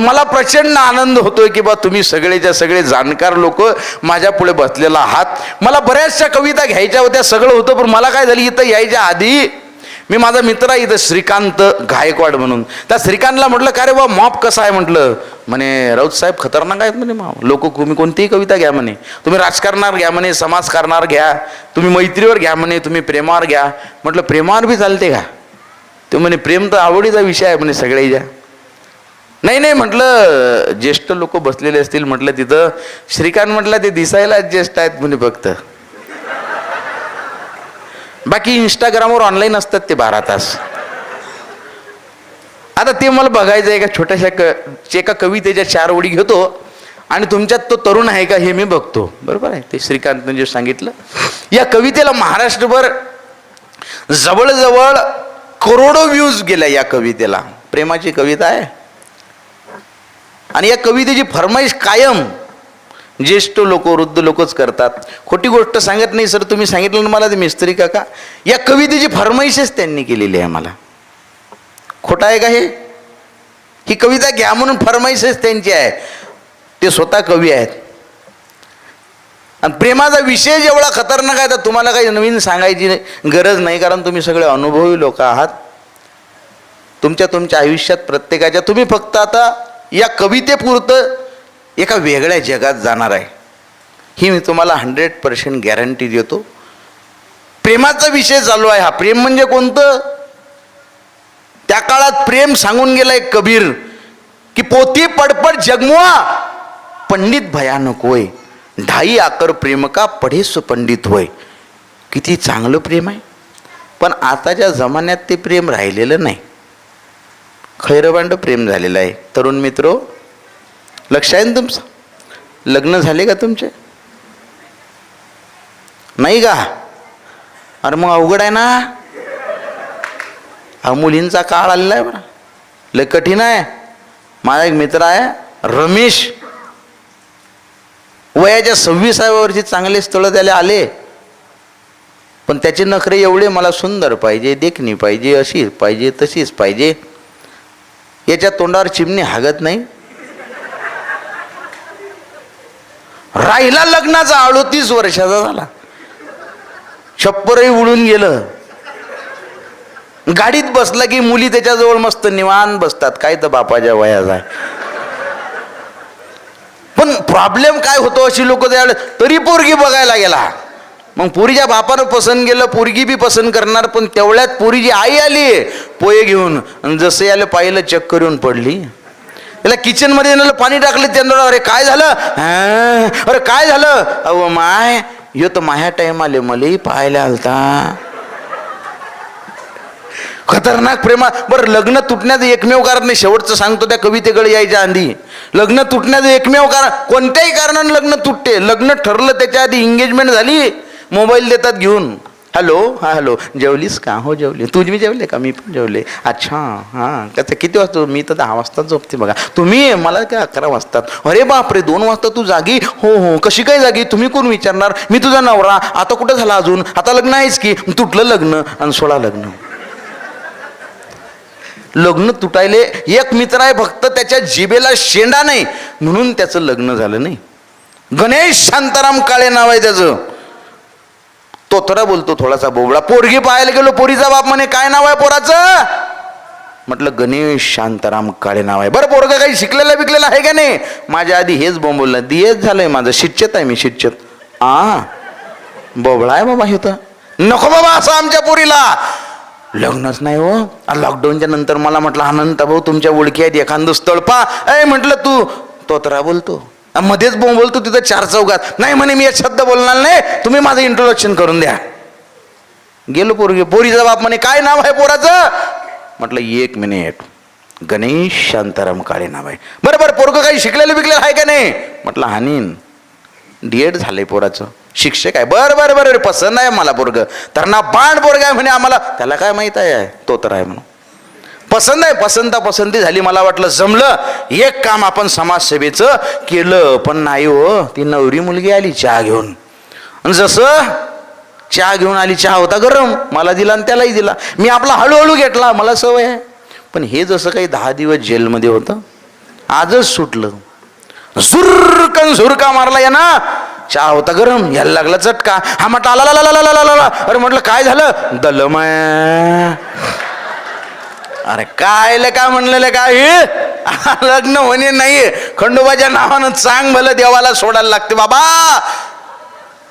मला प्रचंड आनंद होतोय की बा तुम्ही सगळेच्या सगळे जाणकार लोक माझ्या पुढे बसलेला आहात. मला बऱ्याचशा कविता घ्यायच्या होत्या सगळं होतं पण मला काय झालं इथं यायच्या आधी मी माझा मित्र आहे इथं श्रीकांत गायकवाड म्हणून. त्या श्रीकांतला म्हटलं का रे बा मॉप कसा आहे? म्हटलं. म्हणे राऊत साहेब खतरनाक आहेत म्हणे माव. लोक तुम्ही कोणतीही कविता घ्या म्हणे. तुम्ही राजकारणावर घ्या म्हणे समाजकारणावर घ्या. तुम्ही मैत्रीवर घ्या म्हणे तुम्ही प्रेमावर घ्या. म्हटलं प्रेमावर बी चालते का? ते म्हणे प्रेम तर आवडीचा विषय आहे म्हणे सगळ्याच्या नाही नाही म्हटलं ज्येष्ठ लोक बसलेले असतील म्हटलं तिथं श्रीकांत म्हटलं ते दिसायला ज्येष्ठ आहेत म्हणे फक्त. बाकी इंस्टाग्रामवर ऑनलाईन असतात ते बारा तास. आता ते मला बघायचं आहे का छोट्याशा क एका कवितेच्या चार ओळी घेतो आणि तुमच्यात तो तरुण आहे का हे मी बघतो. बरोबर आहे ते श्रीकांतनं जे सांगितलं. या कवितेला महाराष्ट्रभर जवळजवळ करोडो व्ह्यूज गेल्या या कवितेला. प्रेमाची कविता आहे. आणि या कवितेची फरमाईश कायम ज्येष्ठ लोक वृद्ध लोकच करतात. खोटी गोष्ट सांगत नाही सर तुम्ही सांगितलं ना मला ते मिस्त्री काका? या कवितेची फरमाईशच त्यांनी केलेली आहे मला खोटं आहे का हे? ही कविता घ्या म्हणून फरमाईशच त्यांची आहे. ते स्वतः कवी आहेत. आणि प्रेमाचा विषय जेवढा खतरनाक आहे तर तुम्हाला काही नवीन सांगायची गरज नाही कारण तुम्ही सगळे अनुभवी लोक आहात. तुमच्या तुमच्या आयुष्यात प्रत्येकाच्या तुम्ही फक्त आता या कवितेपुरतं एका वेगळ्या जगात जाणार आहे. ही मी तुम्हाला हंड्रेड पर्सेंट गॅरंटी देतो. प्रेमाचा विषय चालू आहे. हा प्रेम म्हणजे कोणतं? त्या काळात प्रेम सांगून गेलाय कबीर की पोती पडपड जगमुआ पंडित भयानक होय ढाई आकर प्रेम का पढेस पंडित होय. किती चांगलं प्रेम आहे. पण आताच्या जमान्यात ते प्रेम राहिलेलं नाही. खैरबांड प्रेम झालेलं आहे. तरुण मित्र लक्ष आहे ना तुमचं? लग्न झाले का तुमचे? नाही का? अरे मग अवघड आहे ना? हा मुलींचा काळ आलेला आहे बरं लय कठीण आहे. माझा एक मित्र आहे रमेश. वयाच्या सव्वीसाव्या वर्षी चांगले स्थळं त्याला आले. पण त्याचे नखरे एवढे मला सुंदर पाहिजे देखणी पाहिजे अशीच पाहिजे तशीच पाहिजे. याच्या तोंडावर चिमणी हागत नाही. राहिला लग्नाचा अडोतीस वर्षाचा झाला. छप्परही उडून गेलं. गाडीत बसला की मुली त्याच्याजवळ मस्त निवान बसतात. काय तर बापाच्या वयाचा आहे. पण प्रॉब्लेम काय होतो अशी लोक त्यावेळेस तरी पोरगी बघायला गेला. मग पुरीच्या बापानं पसंत गेलं पोरगी बी पसंत करणार पण तेवढ्यात पुरीची आई आली पोहे घेऊन. आणि जसे आलं पाहिलं चक्कर येऊन पडली. त्याला किचनमध्ये येणार पाणी टाकलं त्यांना अरे काय झालं? अरे काय झालं? अहो माय यो तर माह्या टाईम आले मलाही पाहायला आलता. खतरनाक प्रेमा. बरं लग्न तुटण्याचं एकमेव कारण नाही शेवटचं सांगतो त्या कवितेकडे यायच्या आधी. लग्न तुटण्याचं एकमेव कारण कोणत्याही कारणाने लग्न तुटते. लग्न ठरलं त्याच्या आधी एंगेजमेंट झाली. मोबाईल देतात घेऊन. हॅलो? हां हॅलो. जेवलीस का? हो जेवली. तुम्ही जेवले का? मी पण जेवले. अच्छा हां. कसं किती वाजता? मी तर दहा वाजता झोपते बघा. तुम्ही मला काय अकरा वाजतात? अरे बापरे! दोन वाजता तू जागी? हो हो. कशी काय जागी? तुम्ही कोण विचारणार? मी तुझा नवरा. आता कुठं झाला अजून? आता लग्न आहेच की? तुटलं लग्न आणि सोळा लग्न. लग्न तुटायले एक मित्र आहे फक्त त्याच्या जिबेला शेंडा नाही. म्हणून त्याचं लग्न झालं नाही. गणेश शांताराम काळे नाव आहे त्याचं. तो थोडा बोलतो थोडासा बोबडा पोरगी पाहायला गेलो पोरीचा बाप म्हणे काय नाव आहे पोराचं? म्हटलं गणेश शांताराम काळे नाव आहे. बरं पोरगा काही शिकलेला बिकलेला आहे का नाही? माझ्या आधी हेच बोंबवलं दियेच झालंय माझं शिक्षत आहे मी शिक्षत आ बोबळा आहे बाबा हे तर. नको बाबा असं आमच्या पोरीला. लग्नच नाही हो लॉकडाऊनच्या नंतर मला म्हटलं अनंत भाऊ तुमच्या ओळखी आहेत एखादं स्थळ पा ए म्हटलं तू तोतरा बोलतो. मध्येच बोंब बोलतो तिथं चार चौघात. नाही म्हणे मी एक शब्द बोलणार नाही. तुम्ही माझं इंट्रोडक्शन करून द्या. गेलो पोरगे. पोरीचा बाप म्हणे काय नाव आहे पोराचं? म्हटलं एक मिनिट. गणेश शांताराम काळे नाव आहे. बरं बरं पोरगं काही शिकलेलं बिकलेलं आहे का नाही? म्हटलं हानीन. डी एड झालंय पोराचं. शिक्षक आहे. बरं बरं बरं बरं. पसंत आहे मला पोरग. तर ना बाण पोरग आहे म्हणे आम्हाला. त्याला काय माहीत आहे? तो तर आहे म्हणून. पसंत आहे पसंता पसंती झाली मला वाटलं. जमलं. एक काम आपण समाजसेवेचं केलं. पण नाही हो ती नवरी मुलगी आली चहा घेऊन. आणि जसं चहा घेऊन आली चहा होता गरम. मला दिला आणि त्यालाही दिला. मी आपला हळूहळू घेतला. मला सवय आहे. पण हे जसं काही दहा दिवस जेलमध्ये होतं आजच सुटलं. झुरकन झुरका मारला या ना चहा होता गरम यायला लागला चटका. हा म्हटलं आला अरे म्हटलं काय झालं? दलमय अरे कायलं काय म्हणलेलं काय? लग्न होणे नाहीये. खंडोबाच्या नावानं चांग भलं देवाला सोडायला लागते बाबा.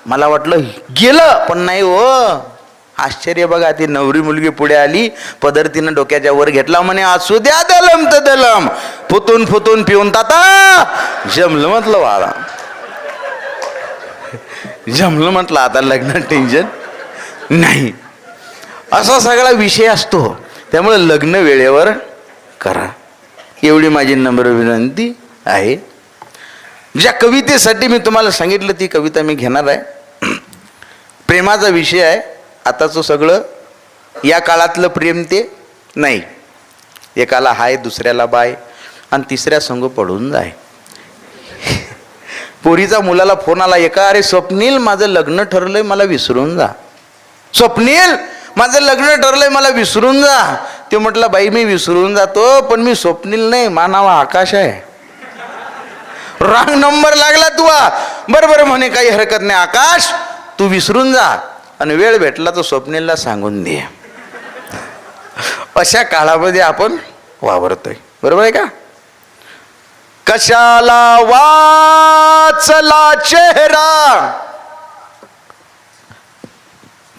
मला वाटलं गेलं पण नाही हो. आश्चर्य बघा ती नवरी मुलगी पुढे आली पदर तिनं डोक्याच्या वर घेतला म्हणे असू द्या दलम तर दलम. फुतून फुतून पिऊन ताता. जमलं म्हटलं वाला जमलं म्हटलं आता लग्न टेन्शन नाही. असा सगळा विषय असतो. त्यामुळे लग्न वेळेवर करा. एवढी माझी नम्र विनंती आहे. ज्या कवितेसाठी मी तुम्हाला सांगितलं ती कविता मी घेणार आहे. प्रेमाचा विषय आहे. आताचं सगळं या काळातलं प्रेम ते नाही. एकाला हाय दुसऱ्याला बाय आणि तिसऱ्या संघ पडून जाय. पोरीचा मुलाला फोन आला एका अरे स्वप्नील माझं लग्न ठरलंय मला विसरून जा. स्वप्नील माझं लग्न ठरलंय मला विसरून जा. ते म्हटलं बाई मी विसरून जातो पण मी स्वप्नील नाही मानावा आकाश आहे. रांग नंबर लागला तुवा बरं बरं म्हणे काही हरकत नाही आकाश तू विसरून जा. आणि वेळ भेटला तर स्वप्नीलला सांगून दे. अशा काळामध्ये आपण वावरतोय. बरोबर आहे का? कशाला वाचला चेहरा?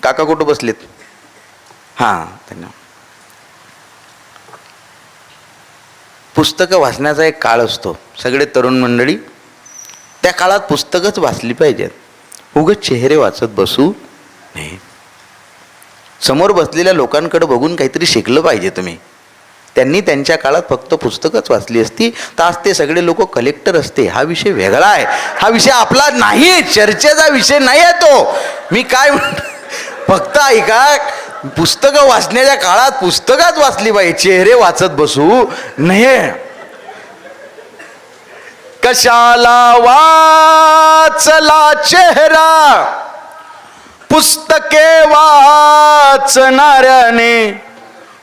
काका कुठं बसलेत? हां धन्यवाद पुस्तकं वाचण्याचा एक काळ असतो. सगळे तरुण मंडळी त्या काळात पुस्तकंच वाचली पाहिजेत. उगत चेहरे वाचत बसू नाही समोर बसलेल्या लोकांकडे बघून काहीतरी शिकलं पाहिजे तुम्ही. त्यांनी त्यांच्या काळात फक्त पुस्तकच वाचली असती तर आज ते सगळे लोक कलेक्टर असते. हा विषय वेगळा आहे. हा विषय आपला नाही चर्चेचा विषय नाही आहे तो. मी काय म्हणतो? फक्त ऐका पुस्तकं वाचण्याच्या काळात पुस्तकात वाचली पाहिजे चेहरे वाचत बसू नये. कशाला वाचला चेहरा? पुस्तके वाचणाऱ्याने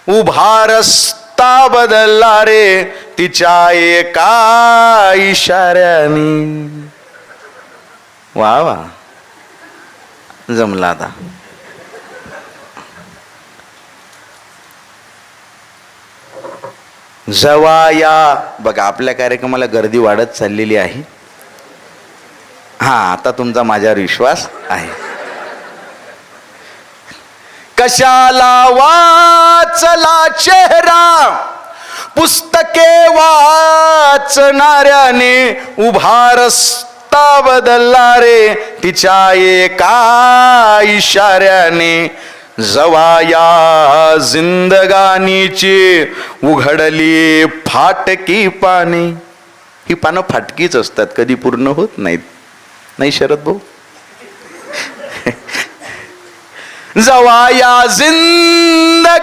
उभा रस्ता बदलला रे तिच्या एका इशाऱ्याने. वा वा. जमला आता. जवा या. बघा आपल्या कार्यक्रमाला गर्दी वाढत चाललेली आहे. हा आता तुमचा माझ्यावर विश्वास आहे. कशाला वाचला चेहरा? पुस्तके वाचणाऱ्याने उभा रस्ता बदलला रे. तिच्या एका इशाऱ्याने जवाया जिंदगानीची उघडली फाटकी पाने. ही पानं फाटकीच असतात कधी पूर्ण होत नाहीत. नाही शरद भाऊ? जवाया जिंदगानीची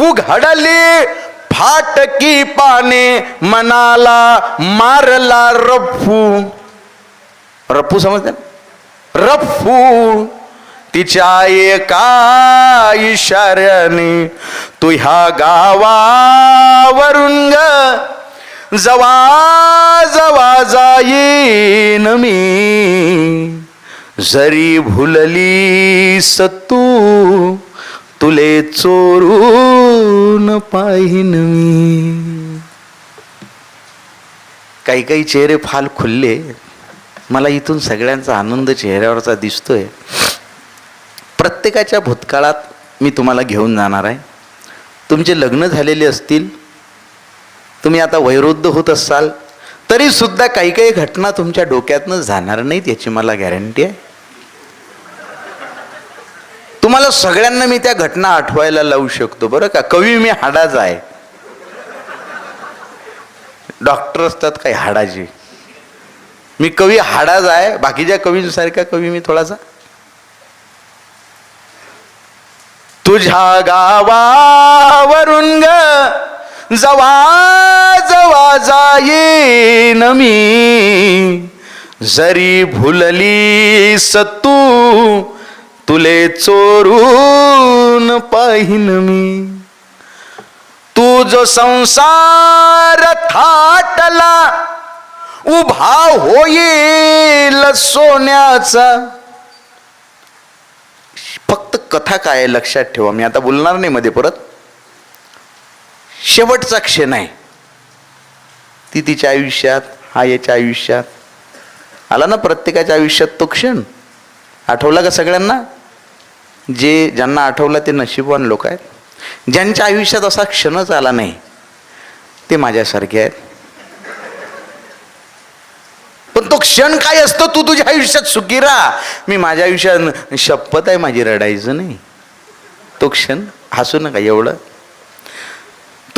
उघडली फाटकी पाने मनाला मारला रफू. रफू समजते रफू. तिच्या एका इशाऱ्याने तू ह्या गावावरून ग. जवा जवा जाईन मी. जरी भुलली सत्तू तुले चोरून पाहिन मी. काही काही चेहरे फाल खुलले. मला इथून सगळ्यांचा आनंद चेहऱ्यावरचा दिसतोय. प्रत्येकाच्या भूतकाळात मी तुम्हाला घेऊन जाणार आहे. तुमचे लग्न झालेले असतील तुम्ही आता वैरुद्ध होत असाल तरीसुद्धा काही काही घटना तुमच्या डोक्यातनं जाणार नाहीत याची मला गॅरंटी आहे. तुम्हाला सगळ्यांना मी त्या घटना आठवायला लावू शकतो बरं का? कवी मी हाडाचा आहे. डॉक्टर असतात काही हाडाचे. मी कवी हाडाच आहे बाकीच्या कवींसारखा कवी मी थोडासा. तुझ्या गावावरून ग. जवा जवा जाईन मी. जरी भुलली तू तुले चोरून पाहिन मी. तू जो संसार थाटला उभा होईल सोन्याचा. फक्त कथा काय आहे लक्षात ठेवा. मी आता बोलणार नाही मध्ये परत. शेवटचा क्षण आहे. ती तिच्या आयुष्यात हा याच्या आयुष्यात. आला ना प्रत्येकाच्या आयुष्यात तो क्षण? आठवला का सगळ्यांना? जे ज्यांना आठवला ते नशीबवान लोक आहेत. ज्यांच्या आयुष्यात असा क्षणच आला नाही ते माझ्यासारखे आहेत पण तो क्षण काय असतो? तू तुझ्या आयुष्यात सुखी राहा. मी माझ्या आयुष्यात शपथ आहे माझी रडायचं नाही. तो क्षण हसू नका एवढं.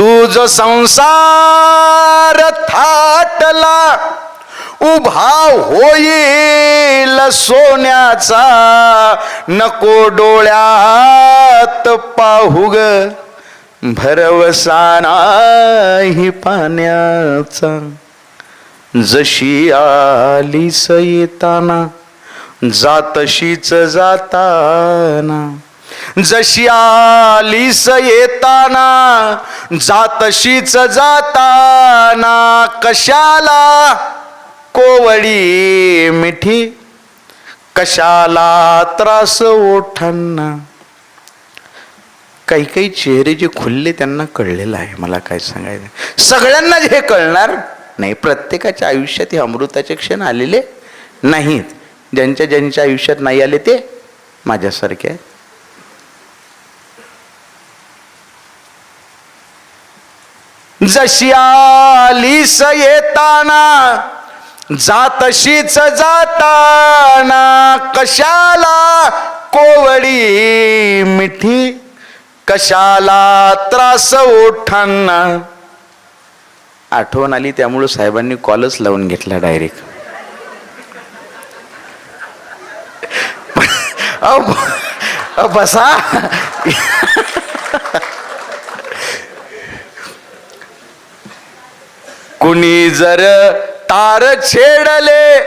तुझ संसार थाटला उभा होईल सोन्याचा. नको डोळ्यात पाहू भरवसा नाही पाण्याचा. जशी आलीस येताना जातशीच जाताना. जशी आलीस येताना जातशीच जाताना. कशाला? कोवळी मिठी. कशाला त्रास ओठांना. काही काही चेहरे जे खुलले त्यांना कळलेलं आहे मला काय सांगायचं. सगळ्यांना हे कळणार. नाही प्रत्येकाच्या आयुष्यात हे अमृताचे क्षण आलेले नाहीत. ज्यांच्या ज्यांच्या आयुष्यात नाही आले ते माझ्यासारखे आहेत. जशी आलीस येताना जातशीच जाताना कशाला कोवडी मिठी कशाला त्रास ओठांना आठवण आली त्यामुळं साहेबांनी कॉलच लावून घेतला डायरेक्ट बसा. कुणी जर तार छेडले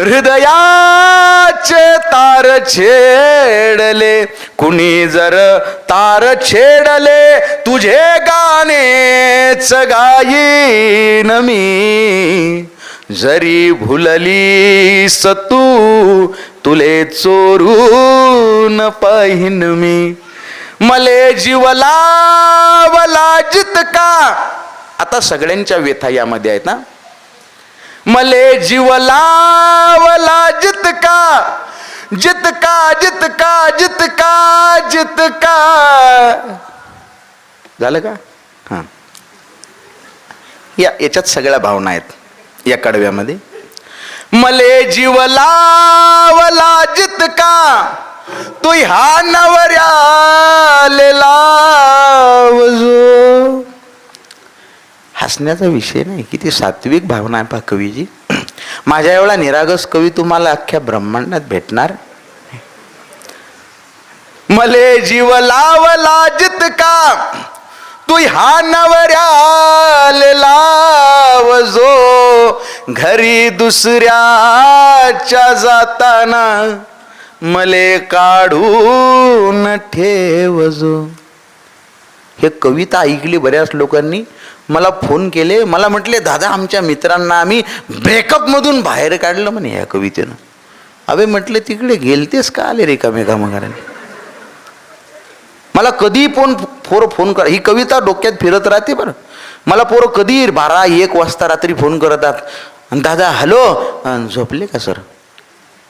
हृदयाचे तार छेडले. कुणी जर तार छेडले तुझे गाणेच गाईन मी. जरी भुललीस तू तुले चोरून पाहिन मी. मले जीवला वला जितका. आता सगळ्यांच्या व्यथा यामध्ये आहेत ना? मले जीवला वला जितका जितका जितका जितका जितका. झालं का? हां. या याच्यात सगळ्या भावना आहेत या कडव्यामध्ये. मले जीवला वला जितका तू ह्या नवऱ्यालेला हसण्याचा विषय नाही. किती सात्विक भावना आहे पा कवीजी. माझ्या एवढा निरागस कवी तुम्हाला अख्ख्या ब्रह्मांडात भेटणार? मले जीव लाव लाजित का तू ह्या नवऱ्याले जो घरी दुसऱ्याच्या जाताना मले काढून ठेवजो. हे कविता ऐकली बऱ्याच लोकांनी. मला फोन केले मला म्हटले दादा आमच्या मित्रांना आम्ही ब्रेकअपमधून बाहेर काढलं म्हणे या कवितेनं. अवे म्हटले तिकडे गेलतेस का आले रे कामेघामगाराने मला कधी फोन पोरं फोन करा ही कविता डोक्यात फिरत राहते बरं. मला पोरं कधी बारा एक वाजता रात्री फोन करतात? आणि दादा हॅलो झोपले का सर?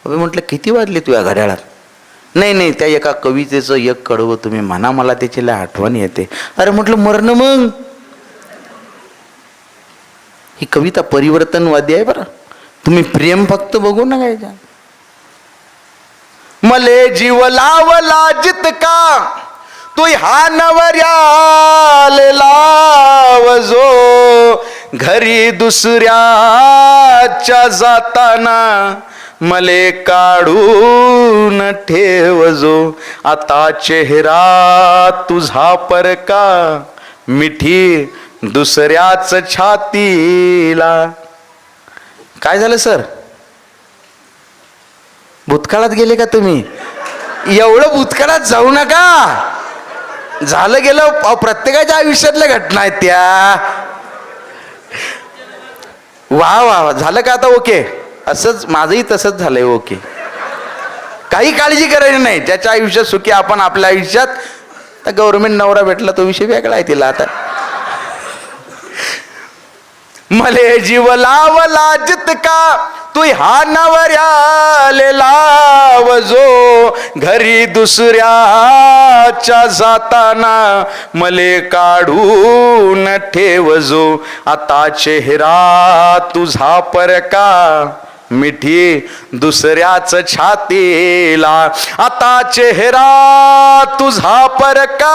अभे म्हटलं किती वाजले तुझ्या घड्याळात? नाही नाही त्या एका कवितेचं एक कडवं तुम्ही म्हणा मला त्याची आठवण येते. अरे म्हटलं मरणं मग? ही कविता परिवर्तनवादी आहे बरं. तुम्ही प्रेम फक्त बघू ना याच्यात. मले जीव लावला जितका तू ह्या नवऱ्या जो घरी दुसऱ्याच्या जाताना मले काढून ठेवजो. आता चेहरा तुझा परका मिठी दुसऱ्याच छातीला. काय झालं सर? भूतकाळात गेले का तुम्ही? एवढं भूतकाळात जाऊ नका. झालं गेलं प्रत्येकाच्या आयुष्यातल्या घटना आहेत त्या. वा वा वा. झालं का आता ओके? असंच माझंही तसंच झालंय ओके. काही काळजी करायची नाही. ज्याच्या आयुष्यात सुखी आपण आपल्या आयुष्यात. तर गव्हर्नमेंट नवरा भेटला तो विषय वेगळा आहे तिला आता. मले जीव लावला जितका तू ह्या नवऱ्याले लावजो. घरी दुसऱ्याच्या जाताना मले काढून ठेवजो. आता चेहरा तुझा परका. मिठी दुसऱ्याच छातीला. आता चेहरा तुझा परका.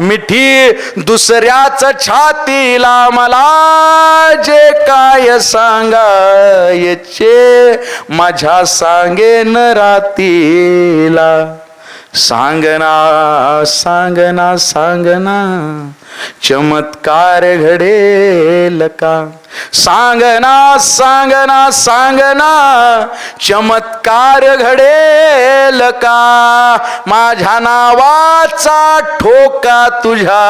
मिठी दुसऱ्याच छातीला. मला जे काय सांगायचे माझ्या सांगेन रातीला. सांगना सांगना सांगना चमत्कार घडेल का सांगना सांगना सांगना चमत्कार घडेल का माझ्या नावाचा ठोका तुझ्या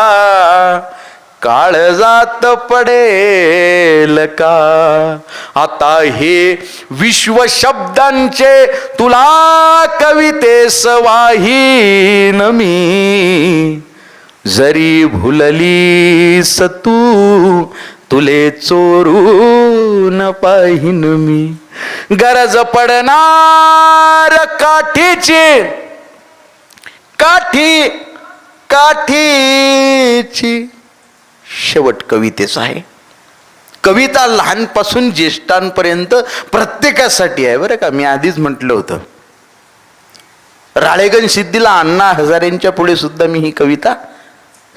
काळजात पडेल का? आता हे विश्व शब्दांचे तुला कविते वाहीन मी. जरी भुललीस तू तुले चोरून पाहिन मी. गरज पडणार काठीची काठी काठीची. शेवट कवितेच आहे. कविता लहानपासून ज्येष्ठांपर्यंत प्रत्येकासाठी आहे. बरं का? मी आधीच म्हटलं होतं. राळेगण सिद्धीला अण्णा हजारेंच्या पुढे सुद्धा मी ही कविता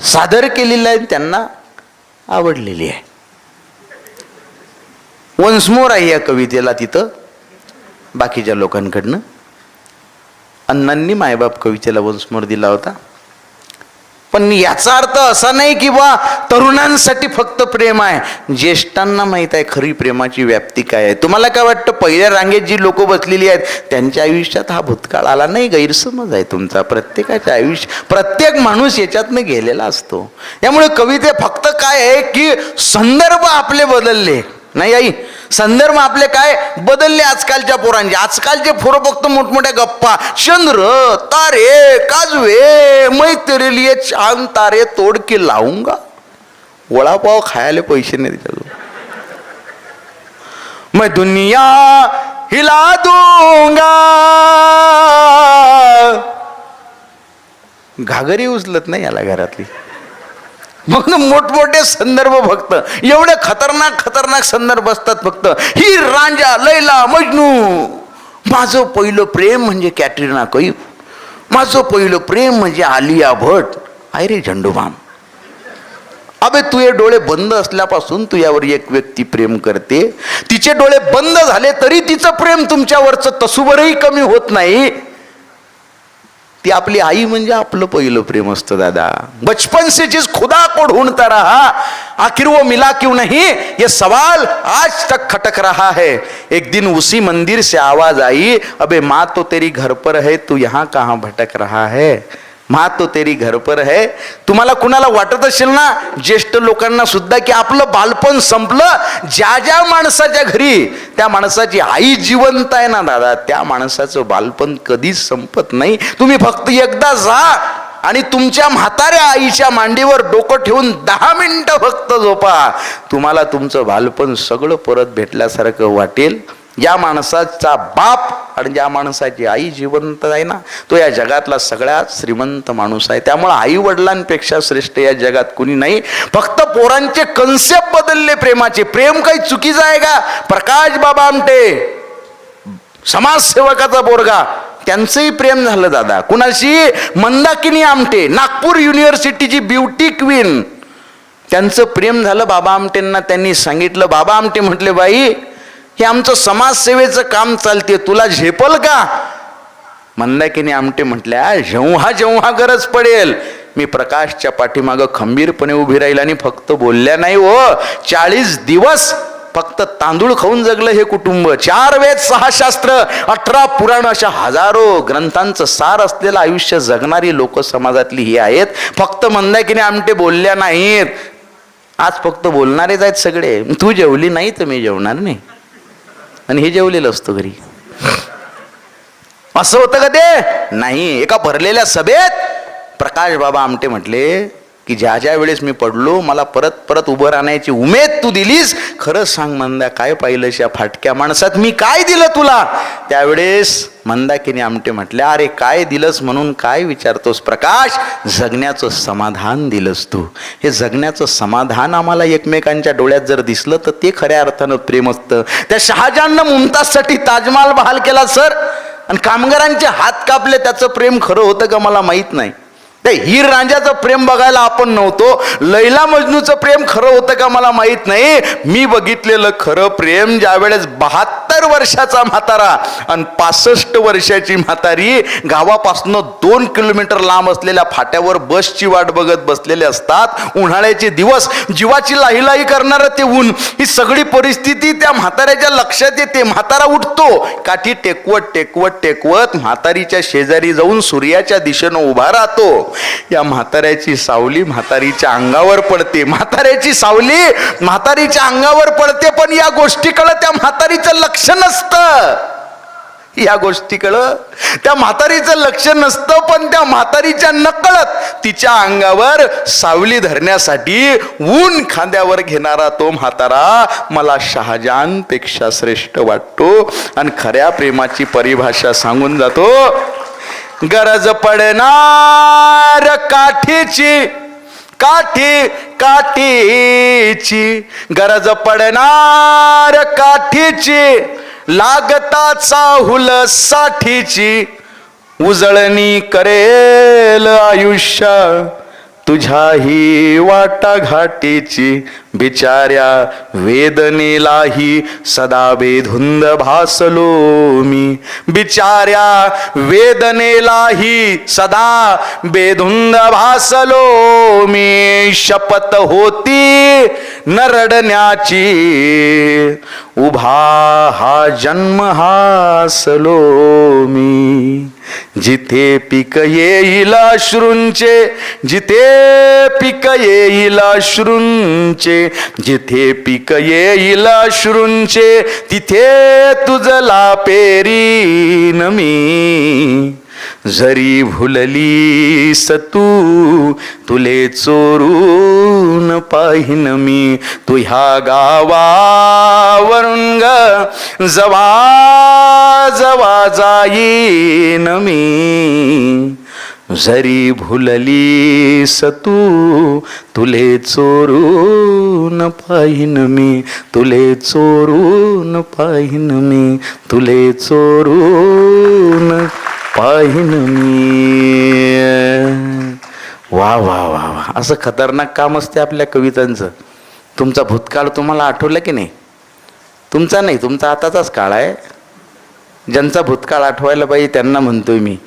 सादर केलेली आहे त्यांना आवडलेली आहे. वन्समोर आहे या कवितेला तिथं. बाकीच्या लोकांकडनं. अण्णांनी मायबाप कवितेला वन्समोर दिला होता. पण याचा अर्थ असा नाही की बा तरुणांसाठी फक्त प्रेम आहे. ज्येष्ठांना माहीत आहे खरी प्रेमाची व्याप्ती काय आहे. तुम्हाला काय वाटतं पहिल्या रांगेत जी लोक बसलेली आहेत त्यांच्या आयुष्यात हा भूतकाळ आला नाही? गैरसमज आहे तुमचा. प्रत्येकाच्या आयुष्य प्रत्येक माणूस याच्यातनं गेलेला असतो. त्यामुळे कविते फक्त काय आहे की संदर्भ आपले बदलले. नाही आई संदर्भ आपले काय? बदलले आजकालच्या पोरांचे. आजकालचे पोरं फक्त मोठमोठ्या गप्पा. चंद्र तारे काजवे मैत्री छान तारे तोडके लावूंगा वडापाव खायला पैसे नाही त्याच्याजवळ. मैं दुनिया हिला दूंगा. घागरी उचलत नाही याला घरातली. फक्त मोठमोठे संदर्भ फक्त. एवढे खतरनाक खतरनाक संदर्भ असतात फक्त. ही रांजा लैला मजनू. माझं पहिलं प्रेम म्हणजे कॅटरीना कैफ माझं पहिलं प्रेम म्हणजे आलिया भट. आहे रे झंडूबाम. अबे तुझे डोळे बंद असल्यापासून तू यावर एक व्यक्ती प्रेम करते. तिचे डोळे बंद झाले तरी तिचं प्रेम तुमच्यावरचं तसुवरही कमी होत नाही. ती आपली आई म्हणजे आपलं पहिलं प्रेम असतं दादा. बचपन से जिस खुदा को ढूंढता रहा आखिर वो मिला क्यों नहीं? ये सवाल आज तक खटक रहा है. एक दिन उसी मंदिर से आवाज आई अबे माँ तो तेरी घर पर है तू यहाँ कहाँ भटक रहा है? माँ तो तेरी घर पर है. तुम्हाला कुणाला वाटत असेल ना ज्येष्ठ लोकांना सुद्धा की आपलं बालपण संपलं ज्या ज्या माणसाच्या घरी त्या माणसाची आई जिवंत आहे ना दादा त्या माणसाचं बालपण कधीच संपत नाही. तुम्ही फक्त एकदा जा आणि तुमच्या म्हाताऱ्या आईच्या मांडीवर डोकं ठेवून दहा मिनटं फक्त झोपा. तुम्हाला तुमचं बालपण सगळं परत भेटल्यासारखं वाटेल. या माणसाचा बाप आणि ज्या माणसाची आई जिवंत आहे ना तो या जगातला सगळ्यात श्रीमंत माणूस आहे. त्यामुळे आई वडिलांपेक्षा श्रेष्ठ या जगात कुणी नाही. फक्त पोरांचे कन्सेप्ट बदलले प्रेमाचे. प्रेम काही चुकीचं आहे का? प्रकाश बाबा आमटे. समाजसेवकाचा बोरगा त्यांचंही प्रेम झालं दादा. कुणाशी? मंदाकिनी आमटे. नागपूर युनिव्हर्सिटीची ब्युटी क्वीन त्यांचं प्रेम झालं बाबा आमटेंना. त्यांनी सांगितलं बाबा आमटे म्हटले बाई हे आमचं समाजसेवेचं काम चालते तुला झेपल का? मंदाकिनी आमटे म्हटल्या जेव्हा जेव्हा गरज पडेल. मी प्रकाशच्या पाठीमागं खंबीरपणे उभी राहील आणि फक्त बोलल्या नाही हो चाळीस दिवस फक्त तांदूळ खाऊन जगलं हे कुटुंब. चार वेद सहा शास्त्र अठरा पुराण अशा हजारो ग्रंथांचं सार असलेलं आयुष्य जगणारी लोक समाजातली ही आहेत. फक्त मंदाकिनी आमटे बोलल्या नाहीत. आज फक्त बोलणारेच आहेत सगळे. तू जेवली नाही तर मी जेवणार नाही. आणि हे जेवलेलं असतं घरी. असं होतं का ते? नाही एका भरलेल्या सभेत प्रकाश बाबा आमटे म्हटले की ज्या ज्या वेळेस मी पडलो मला परत परत उभं राहण्याची उमेद तू दिलीस खरंच सांग मंदा काय पाहिलंस या फाटक्या माणसात? मी काय दिलं तुला? त्यावेळेस मंदाकिनी आमटे म्हटले अरे काय दिलंस म्हणून काय विचारतोस प्रकाश? जगण्याचं समाधान दिलंस तू. हे जगण्याचं समाधान आम्हाला एकमेकांच्या डोळ्यात जर दिसलं तर ते खऱ्या अर्थानं प्रेम असतं. त्या शहाजहाननं मुमताजसाठी ताजमहाल बहाल केला सर. आणि कामगारांचे हात कापले त्याचं प्रेम खरं होतं का मला माहीत नाही. ते हीर रांजाचं प्रेम बघायला आपण नव्हतो. लैला मजनूचं प्रेम खरं होतं का मला माहीत नाही. मी बघितलेलं खरं प्रेम ज्या वेळेस बहात्तर वर्षाचा म्हातारा आणि पासष्ट वर्षाची म्हातारी गावापासनं दोन किलोमीटर लांब असलेल्या फाट्यावर बसची वाट बघत बसलेले असतात. उन्हाळ्याचे दिवस जीवाची लाहीलाही करणारं ते ऊन ही सगळी परिस्थिती त्या म्हाताऱ्याच्या लक्षात येते. म्हातारा उठतो काठी टेकवत टेकवत टेकवत म्हातारीच्या शेजारी जाऊन सूर्याच्या दिशेनं उभा राहतो. या म्हाताऱ्याची सावली म्हातारीच्या अंगावर पडते. म्हाताऱ्याची सावली म्हातारीच्या अंगावर पडते पण या गोष्टीकडं त्या म्हातारीचं लक्ष नसतं. या गोष्टीकडं त्या म्हातारीचं लक्ष नसतं पण त्या म्हातारीच्या नकळत तिच्या अंगावर सावली धरण्यासाठी ऊन खांद्यावर घेणारा तो म्हातारा मला शहाजानपेक्षा श्रेष्ठ वाटतो. आणि खऱ्या प्रेमाची परिभाषा सांगून जातो गरज पडणार काठीची काठी काठीची. गरज पडणार काठीची लागता चाहुल साठीची. उजळणी करेल आयुष्य. तुझ्याही ही वाटाघाटीची बिचाऱ्या वेदनेलाही सदा बेधुंद भासलो मी. बिचाऱ्या वेदनेलाही सदा बेधुंद भासलो मी. शपथ होती नरडण्याची. उभा हा जन्म हासलो मी. जिथे पिक येईल अश्रूंचे जिथे पिक येईल अश्रूंचे जिथे पिक येईल अश्रूंचे तिथे तुझला पेरीन मी. जरी भुलली सतू तुले चोरून पाहिन मी. तू ह्या गावावरून ग जवा जवा जाईन मी. जरी भुलली सतू तुले चोरून पाहिन मी. तुले चोरून पाहिन मी. तुले चोरून पाहिन मी. वा वा वा वा. असं खतरनाक काम असते आपल्या कवितांचं. तुमचा भूतकाळ तुम्हाला आठवलं की नाही? तुमचा नाही तुमचा आताचाच काळ आहे. ज्यांचा भूतकाळ आठवायला पाहिजे त्यांना म्हणतोय मी.